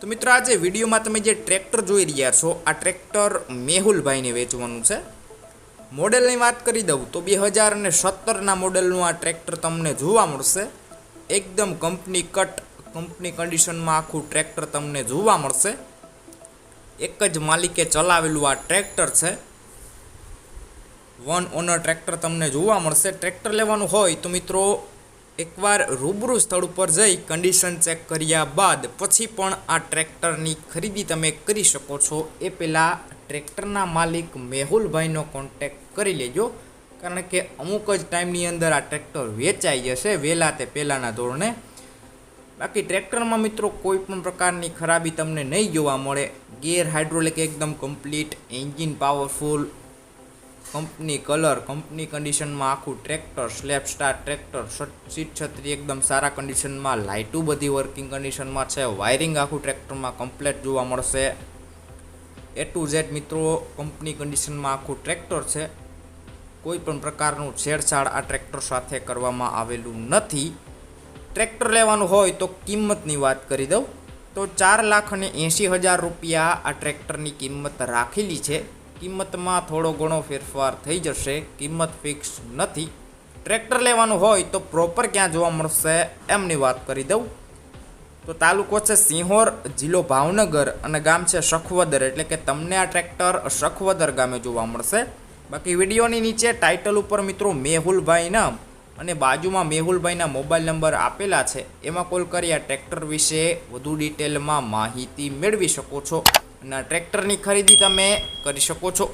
તો મિત્રો આજે વિડીયોમાં તમે જે ટ્રેક્ટર જોઈ રહ્યા છો, આ ટ્રેક્ટર મેહુલભાઈને વેચવાનું છે. મોડેલની વાત કરી દઉં તો બે હજાર અને સત્તરના મોડેલનું આ ટ્રેક્ટર તમને જોવા મળશે. એકદમ કંપની કટ, કંપની કન્ડિશનમાં આખું ટ્રેક્ટર તમને જોવા મળશે. એક જ માલિકે ચલાવેલું આ ટ્રેક્ટર છે. વન ઓનર ટ્રેક્ટર તમને જોવા મળશે. ટ્રેક્ટર લેવાનું હોય તો મિત્રો એકવાર રૂબરૂ સ્થળ ઉપર જઈ કન્ડિશન ચેક કર્યા બાદ પછી પણ આ ટ્રેક્ટરની ખરીદી તમે કરી શકો છો. એ પહેલાં ટ્રેક્ટરના માલિક મેહુલભાઈનો કોન્ટેક કરી લેજો. કારણ કે અમુક જ ટાઈમની અંદર આ ટ્રેક્ટર વેચાઈ જશે વહેલા તે પહેલાંના ધોરણે. બાકી ટ્રેક્ટરમાં મિત્રો કોઈ પણ પ્રકારની ખરાબી તમને નહીં જોવા મળે. ગેર હાઇડ્રોલિક એકદમ complete engine powerful company colour, company કન્ડિશનમાં આખું ટ્રેક્ટર સ્લેપ સ્ટાર ટ્રેક્ટર સીટ, છત્રી એકદમ સારા કન્ડિશનમાં લાઇટું બધી વર્કિંગ કન્ડિશનમાં છે. વાયરિંગ આખું ટ્રેક્ટરમાં કમ્પ્લેટ જોવા મળશે. એ ટુ ઝેડ મિત્રો, કંપની કન્ડિશનમાં આખું ટ્રેક્ટર છે. કોઈ પણ પ્રકારનું છેડછાડ આ ટ્રેક્ટર સાથે કરવામાં આવેલું નથી. ટ્રેક્ટર લેવાનું હોય તો કિંમતની વાત કરી દઉં. તો ચાર લાખ અને એંશી હજાર રૂપિયા આ ટ્રેક્ટરની કિંમત રાખેલી છે. કિંમતમાં થોડો ઘણો ફેરફાર થઈ જશે, કિંમત ફિક્સ નથી. ટ્રેક્ટર લેવાનું હોય તો પ્રોપર ક્યાં જોવા મળશે એમની વાત કરી દઉં. તો તાલુકો છે સિંહોર, જિલ્લો ભાવનગર અને ગામ છે સખવદર, એટલે કે તમને આ ટ્રેક્ટર સખવદર ગામે જોવા મળશે. બાકી વિડીયોની નીચે ટાઇટલ ઉપર મિત્રો મેહુલભાઈ નામ અને બાજુમાં મેહુલભાઈના મોબાઈલ નંબર આપેલા છે. એમાં કોલ કરી આ ટ્રેક્ટર વિશે વધુ ડિટેલમાં માહિતી મેળવી શકો છો. અને ટ્રેક્ટરની ખરીદી તમે કરી શકો છો.